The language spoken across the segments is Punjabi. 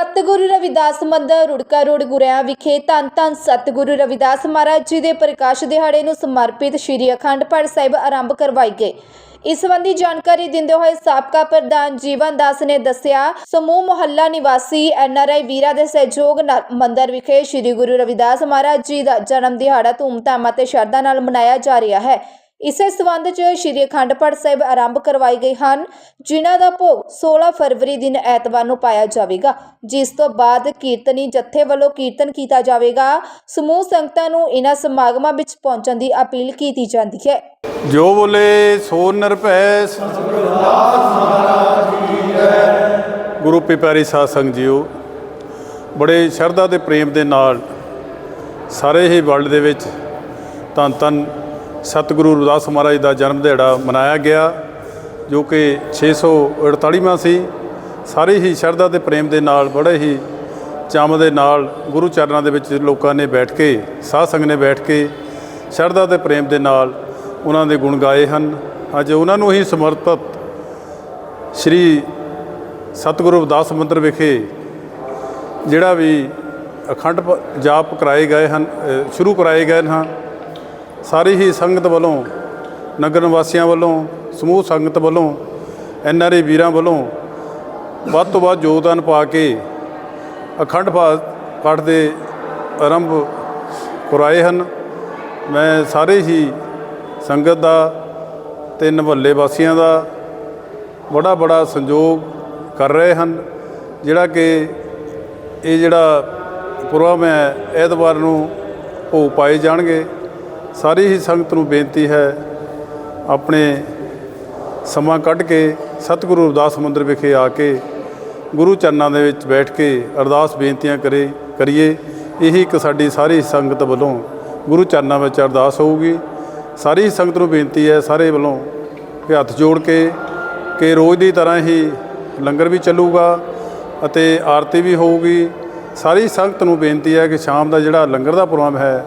ਸਤਿਗੁਰੂ ਰਵਿਦਾਸ ਮੰਦਰ, ਰੁੜਕਾ ਰੋਡ, ਗੁਰਿਆਂ ਵਿਖੇ ਧੰਨ ਧੰਨ ਸਤਿਗੁਰੂ ਰਵਿਦਾਸ ਮਹਾਰਾਜ ਜੀ ਦੇ ਪ੍ਰਕਾਸ਼ ਦਿਹਾੜੇ ਨੂੰ ਸਮਰਪਿਤ ਸ੍ਰੀ ਅਖੰਡ ਪਾਠ ਸਾਹਿਬ ਆਰੰਭ ਕਰਵਾਈ ਗਈ ਇਸ ਸੰਬੰਧੀ ਜਾਣਕਾਰੀ ਦਿੰਦੇ ਹੋਏ ਸਾਬਕਾ ਪ੍ਰਧਾਨ ਜੀਵਨ ਦਾਸ ਨੇ ਦੱਸਿਆ, ਸਮੂਹ ਮੁਹੱਲਾ ਨਿਵਾਸੀ ਐਨਆਰਆਈ ਵੀਰਾ ਦੇ ਸਹਿਯੋਗ ਨਾਲ ਮੰਦਰ ਵਿਖੇ ਸ੍ਰੀ ਗੁਰੂ ਰਵਿਦਾਸ ਮਹਾਰਾਜ ਜੀ ਦਾ ਜਨਮ ਦਿਹਾੜਾ ਧੂਮਧਾਮ ਅਤੇ ਸ਼ਰਧਾ ਨਾਲ ਮਨਾਇਆ ਜਾ ਰਿਹਾ ਹੈ। ਇਸੇ ਸਬੰਧ 'ਚ ਸ਼੍ਰੀ ਅਖੰਡ ਪਾਠ ਸਾਹਿਬ ਆਰੰਭ ਕਰਵਾਏ ਗਏ ਹਨ, ਜਿਨ੍ਹਾਂ ਦਾ ਭੋਗ 16 ਫਰਵਰੀ ਦਿਨ ਐਤਵਾਰ ਨੂੰ ਪਾਇਆ ਜਾਵੇਗਾ, ਜਿਸ ਤੋਂ ਬਾਅਦ ਕੀਰਤਨੀ ਜਥੇ ਵੱਲੋਂ ਕੀਰਤਨ ਕੀਤਾ ਜਾਵੇਗਾ। ਸਮੂਹ ਸੰਗਤਾਂ ਨੂੰ ਇਹਨਾਂ ਸਮਾਗਮਾਂ ਵਿੱਚ ਪਹੁੰਚਣ ਦੀ ਅਪੀਲ ਕੀਤੀ ਜਾਂਦੀ ਹੈ। ਜੋ ਬੋਲੇ ਸੋ ਨਿਰਭੈ ਗੁਰੂ ਪਿਆਰੀ ਸਾਧ ਸੰਗਤ ਜੀਓ, ਬੜੇ ਸ਼ਰਧਾ ਤੇ ਪ੍ਰੇਮ ਦੇ ਨਾਲ ਸਾਰੇ ਹੀ ਵਰਲਡ ਦੇ ਵਿੱਚ ਧੰਨ ਧੰਨ ਸਤਿਗੁਰੂ ਰਵਿਦਾਸ ਮਹਾਰਾਜ ਦਾ ਜਨਮ ਦਿਹਾੜਾ ਮਨਾਇਆ ਗਿਆ, ਜੋ ਕਿ 648ਵਾਂ ਸੀ ਸਾਰੇ ਹੀ ਸ਼ਰਧਾ ਤੇ ਪ੍ਰੇਮ ਦੇ ਨਾਲ, ਬੜੇ ਹੀ ਚਾਮ ਦੇ ਨਾਲ ਗੁਰੂ ਚਰਨਾਂ ਦੇ ਵਿੱਚ ਲੋਕਾਂ ਨੇ ਬੈਠ ਕੇ ਸਾਧ ਸੰਗਤ ਨੇ ਬੈਠ ਕੇ ਸ਼ਰਧਾ ਤੇ ਪ੍ਰੇਮ ਦੇ ਨਾਲ ਉਹਨਾਂ ਦੇ ਗੁਣ ਗਾਏ ਹਨ। ਅੱਜ ਉਹਨਾਂ ਨੂੰ ਹੀ ਸਮਰਪਿਤ ਸ੍ਰੀ ਸਤਿਗੁਰੂ ਰਵਿਦਾਸ ਮੰਦਰ ਵਿਖੇ ਜਿਹੜਾ ਵੀ ਅਖੰਡ ਜਾਪ ਕਰਾਏ ਗਏ ਹਨ ਸ਼ੁਰੂ ਕਰਾਏ ਗਏ ਹਨ। ਸਾਰੀ ਹੀ ਸੰਗਤ ਵੱਲੋਂ, ਨਗਰ ਨਿਵਾਸੀਆਂ ਵੱਲੋਂ, ਸਮੂਹ ਸੰਗਤ ਵੱਲੋਂ, ਐਨ ਆਰ ਆਈ ਵੀਰਾਂ ਵੱਲੋਂ ਵੱਧ ਤੋਂ ਵੱਧ ਯੋਗਦਾਨ ਪਾ ਕੇ ਅਖੰਡ ਪਾਠ ਪਾਠ ਦੇ ਆਰੰਭ ਕਰਾਏ ਹਨ। ਮੈਂ ਸਾਰੇ ਹੀ ਸੰਗਤ ਦਾ ਤੇ ਨਵੱਲੇ ਵਾਸੀਆਂ ਦਾ ਬੜਾ ਬੜਾ ਸੰਯੋਗ ਕਰ ਰਹੇ ਹਨ, ਜਿਹੜਾ ਕਿ ਇਹ ਜਿਹੜਾ ਪ੍ਰੋਗਰਾਮ ਹੈ, ਐਤਵਾਰ ਨੂੰ ਭੋਗ ਪਾਏ ਜਾਣਗੇ। ਸਾਰੀ ਹੀ ਸੰਗਤ ਨੂੰ ਬੇਨਤੀ ਹੈ ਆਪਣੇ ਸਮਾਂ ਕੱਢ ਕੇ ਸਤਿਗੁਰੂ ਅਰਦਾਸ ਮੰਦਰ ਵਿਖੇ ਆ ਕੇ ਗੁਰੂ ਚਰਨਾਂ ਦੇ ਵਿੱਚ ਬੈਠ ਕੇ ਅਰਦਾਸ ਬੇਨਤੀਆਂ ਕਰੇ, ਕਰੀਏ। ਇਹੀ ਇੱਕ ਸਾਡੀ ਸਾਰੀ ਸੰਗਤ ਵੱਲੋਂ ਗੁਰੂ ਚਰਨਾਂ ਵਿੱਚ ਅਰਦਾਸ ਹੋਊਗੀ। ਸਾਰੀ ਹੀ ਸੰਗਤ ਨੂੰ ਬੇਨਤੀ ਹੈ ਸਾਰੇ ਵੱਲੋਂ ਕਿ ਹੱਥ ਜੋੜ ਕੇ, ਕਿ ਰੋਜ਼ ਦੀ ਤਰ੍ਹਾਂ ਹੀ ਲੰਗਰ ਵੀ ਚੱਲੂਗਾ ਅਤੇ ਆਰਤੀ ਵੀ ਹੋਊਗੀ। ਸਾਰੀ ਸੰਗਤ ਨੂੰ ਬੇਨਤੀ ਹੈ ਕਿ ਸ਼ਾਮ ਦਾ ਜਿਹੜਾ ਲੰਗਰ ਦਾ ਪ੍ਰੋਗਰਾਮ ਹੈ,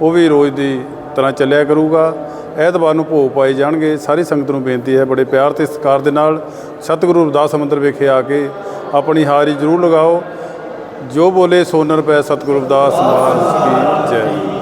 ਉਹ ਵੀ ਰੋਜ਼ ਦੀ ਤਰ੍ਹਾਂ ਚੱਲਿਆ ਕਰੂਗਾ। ਐਤਵਾਰ ਨੂੰ ਭੋਗ ਪਾਏ ਜਾਣਗੇ। ਸਾਰੀ ਸੰਗਤ ਨੂੰ ਬੇਨਤੀ ਹੈ, ਬੜੇ ਪਿਆਰ ਤੇ ਸਤਿਕਾਰ ਦੇ ਨਾਲ ਸਤਿਗੁਰੂ ਰਵਿਦਾਸ ਮੰਦਰ ਵਿਖੇ ਆ ਕੇ ਆਪਣੀ ਹਾਜ਼ਰੀ ਜ਼ਰੂਰ ਲਗਾਓ। ਜੋ ਬੋਲੇ ਸੋਨਰ ਪੈ, ਸਤਿਗੁਰੂ ਰਵਿਦਾਸ ਮਹਾਰਾਜ ਕੀ ਜੈ।